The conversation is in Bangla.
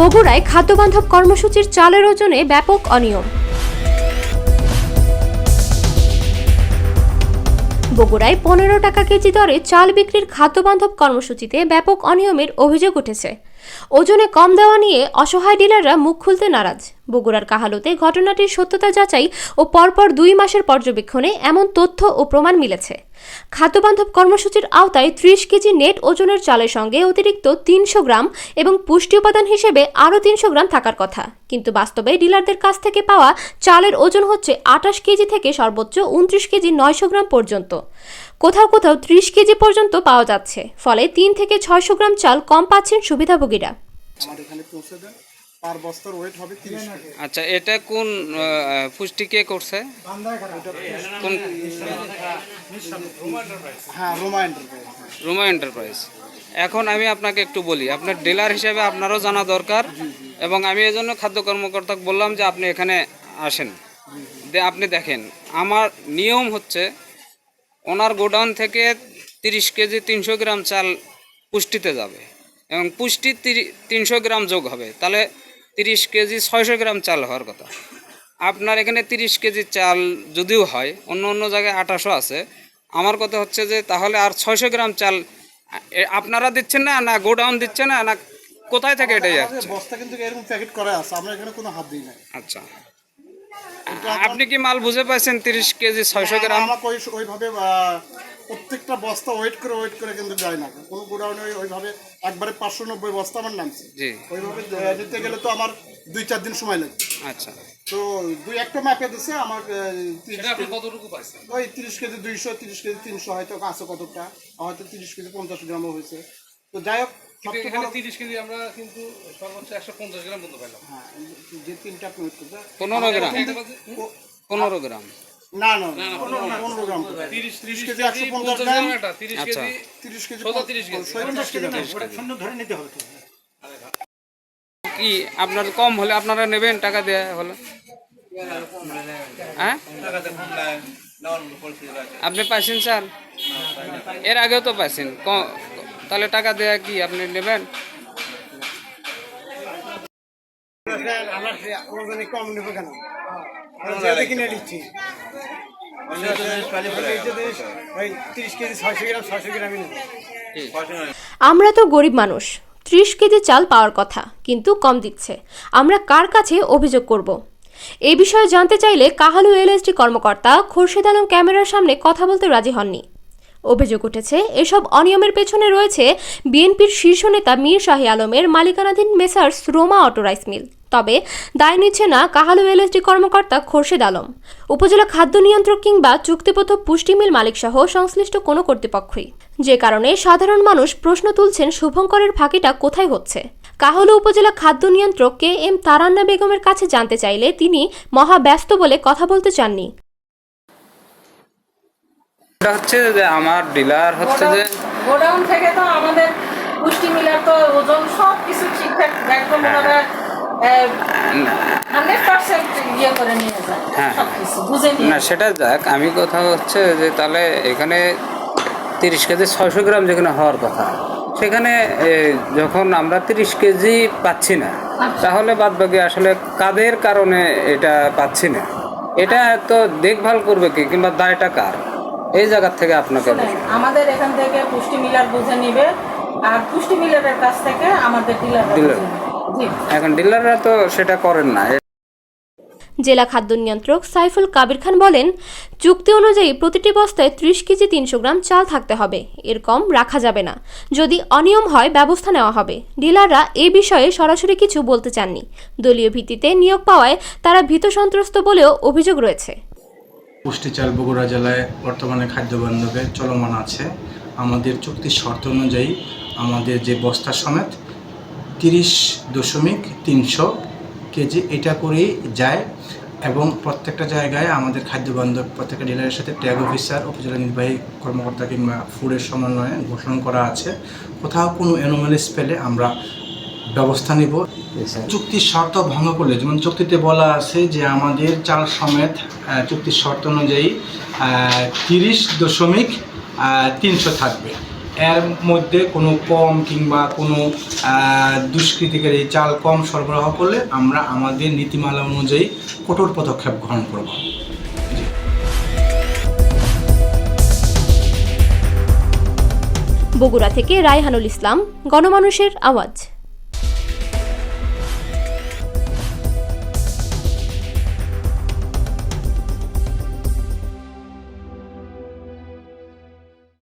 বগুড়ায় খাদ্যবান্ধব কর্মসূচির চালের ওজনে ব্যাপক অনিয়ম। বগুড়ায় পনেরো টাকা কেজি দরে চাল বিক্রির খাদ্যবান্ধব কর্মসূচিতে ব্যাপক অনিয়মের অভিযোগ উঠেছে। ওজনে কম দেওয়া নিয়ে অসহায় ডিলাররা মুখ খুলতে নারাজ। বগুড়ার কাহালোতে ঘটনাটির সত্যতা যাচাই ও পরপর দুই মাসের পর্যবেক্ষণে এমন তথ্য ও প্রমাণ মিলেছে। খাদ্যবান্ধব কর্মসূচির আওতায় ত্রিশ কেজি নেট ওজনের চালের সঙ্গে অতিরিক্ত তিনশো গ্রাম এবং পুষ্টি উপাদান হিসেবে আরও তিনশো গ্রাম থাকার কথা। কিন্তু বাস্তবে ডিলারদের কাছ থেকে পাওয়া চালের ওজন হচ্ছে আটাশ কেজি থেকে সর্বোচ্চ উনত্রিশ কেজি নয়শো গ্রাম পর্যন্ত। কোথাও কোথাও ত্রিশ কেজি পর্যন্ত পাওয়া যাচ্ছে, ফলে তিন থেকে ছয়শো গ্রাম চাল কম পাচ্ছেন সুবিধাভোগীরা। এখানে পৌঁছে পার বস্তার ওয়েট হবে তিরিশ আচ্ছা এটা কোন পুষ্টি কে করছে? কোন হ্যাঁ রোমা এন্টারপ্রাইজ রুমা এন্টারপ্রাইজ এখন আমি আপনাকে একটু বলি আপনার ডিলার হিসেবে আপনারও জানা দরকার এবং আমি এই জন্য খাদ্য কর্মকর্তাকে বললাম যে আপনি এখানে আসেন। আপনি দেখেন আমার নিয়ম হচ্ছে ওনার গোডাউন থেকে তিরিশ কেজি তিনশো গ্রাম চাল পুষ্টিতে যাবে এবং পুষ্টি তিনশো গ্রাম যোগ হবে। তাহলে তিরিশ কেজি ছয়শো গ্রাম চাল হওয়ার কথা। আপনার এখানে তিরিশ কেজি চাল যদিও হয় অন্য অন্য জায়গায় আঠাশো আছে। আমার কথা হচ্ছে যে তাহলে আর ছয়শো গ্রাম চাল আপনারা দিচ্ছেন না না গোডাউন দিচ্ছে না না কোথায় থেকে এটাই বস্তা কিন্তু এরকম প্যাকেট করা আছে আমরা এখানে কোনো হাত দিই না আচ্ছা। আপনি কি মাল বুঝে পাইছেন তিরিশ কেজি ছয়শো গ্রাম? ওইভাবে প্রত্যেকটা বস্তা ওয়েট করে ওয়েট করে কিন্তু যায় না। কোনো গোডাউনে ওইভাবে একবারে পাঁচশো নব্বই বস্তা আমার নামছে। জি। ওইভাবে নিতে গেলে তো আমার দুই চার দিন সময় লাগে। আচ্ছা। তো দুই একটা ম্যাপে দিছে আমার আহ, 30 কেজি- ওই তিরিশ কেজি দুইশো তিরিশ কেজি তিনশো হয়তো আছে কতটা হয়তো তিরিশ কেজি পঞ্চাশ গ্রামও হয়েছে। তো যাই হোক এখানে তিরিশ কেজি আমরা কিন্তু সর্বোচ্চ একশো পঞ্চাশ গ্রাম পর্যন্ত পাইলাম। হ্যাঁ যে তিনটা পনেরো গ্রাম। পনেরো গ্রাম। না না না, পনেরো গ্রাম। তিরিশ কেজি একশো পঞ্চাশ গ্রাম। তিরিশ। কেজি তিরিশ কেজি সোজা 30 কেজি। পঞ্চাশ কেজি কি আপনার কম হলে আপনারা নেবেন টাকা দেওয়া হলে? হ্যাঁ? আপনি পাইছেন স্যার? এর আগেও তো পাইছেন। ক- তাহলে টাকা দেয়া কি আপনি নেবেন? কম নেব কেন? কিনে দিচ্ছি। আমরা তো গরিব মানুষ ত্রিশ কেজি চাল পাওয়ার কথা কিন্তু কম দিচ্ছে। আমরা কার কাছে অভিযোগ করব? এ বিষয়ে জানতে চাইলে কাহালু এলএসডি কর্মকর্তা খোরশেদ আলম ক্যামেরার সামনে কথা বলতে রাজি হননি। অভিযোগ উঠেছে। এসব অনিয়মের পেছনে রয়েছে বিএনপির শীর্ষ নেতা মীর শাহী আলমের মালিকানাধীন Messrs Roma auto rice mill. তবে দায় নিচ্ছে না কাহালু এলএসডি কর্মকর্তা খোরশেদ আলম। উপজেলা খাদ্য নিয়ন্ত্রক কিংবা চুক্তিবদ্ধ পুষ্টি মিল মালিকসহ সংশ্লিষ্ট কোনো কর্তৃপক্ষই। যে কারণে সাধারণ মানুষ প্রশ্ন তুলছেন শুভঙ্করের ফাঁকিটা কোথায় হচ্ছে? কাহলু উপজেলা খাদ্য নিয়ন্ত্রক কে এম তারান্না বেগমের কাছে জানতে চাইলে তিনি মহা ব্যস্ত বলে কথা বলতে চাননি। এটা হচ্ছে যে আমার ডিলার হচ্ছে যে গোডাউন থেকে তো আমাদের পুষ্টি মিলার তো ওজন সব কিছু ঠিকঠাক একদম ওনারা হান্ড্রেড পার্সেন্ট ইয়ে হ্যাঁ। না সেটা যাক আমি কথা হচ্ছে যে তাহলে এখানে তিরিশ কেজি ছয়শো গ্রাম যেখানে হওয়ার কথা সেখানে যখন আমরা তিরিশ কেজি পাচ্ছি না তাহলে বাদ বাকি আসলে কাদের কারণে এটা পাচ্ছি না? এটা তো দেখভাল করবে কি কিংবা দায়টা কার? এই জায়গার থেকে আপনাকে আমাদের এখান থেকে পুষ্টি মিলার বুঝে নিবে আর পুষ্টি মিলারের কাছ থেকে আমাদের ডিলার জি। এখন ডিলাররা তো সেটা করেন না। জেলা খাদ্য নিয়ন্ত্রক সাইফুল কাবির খান বলেন চুক্তি অনুযায়ী প্রতিটি বস্তায় ত্রিশ কেজি তিনশো গ্রাম চাল থাকতে হবে। এর কম রাখা যাবে না। যদি অনিয়ম হয় ব্যবস্থা নেওয়া হবে। ডিলাররা এ বিষয়ে সরাসরি কিছু বলতে চাননি। দলীয় ভিত্তিতে নিয়োগ পাওয়ায় তারা ভীত সন্ত্রস্ত বলেও অভিযোগ রয়েছে। পুষ্টি চাল বগুড়া জেলায় বর্তমানে খাদ্য বান্ধবে চলমান আছে। আমাদের চুক্তির শর্ত অনুযায়ী আমাদের যে বস্তা সমেত তিরিশ দশমিক তিনশো কেজি এটা করেই যায় এবং প্রত্যেকটা জায়গায় আমাদের খাদ্য বান্ধব প্রত্যেকটা ডিলারের সাথে ট্যাগ অফিসার, উপজেলা নির্বাহী কর্মকর্তা কিংবা ফুডের সমন্বয়ে ঘোষণা করা আছে। কোথাও কোনো অ্যানোমালিস পেলে আমরা ব্যবস্থা নিব। চুক্তির শর্ত ভঙ্গ করলে যেমন চুক্তিতে বলা আছে যে আমাদের চাল সমেত চুক্তির শর্ত অনুযায়ী তিরিশ দশমিক তিনশো থাকবে। এর মধ্যে কোনো কম কিংবা কোনো দুষ্কৃতিকারী চাল কম সরবরাহ করলে আমরা আমাদের নীতিমালা অনুযায়ী কঠোর পদক্ষেপ গ্রহণ করব। বগুড়া থেকে রায়হানুল ইসলাম গণমানুষের আওয়াজ।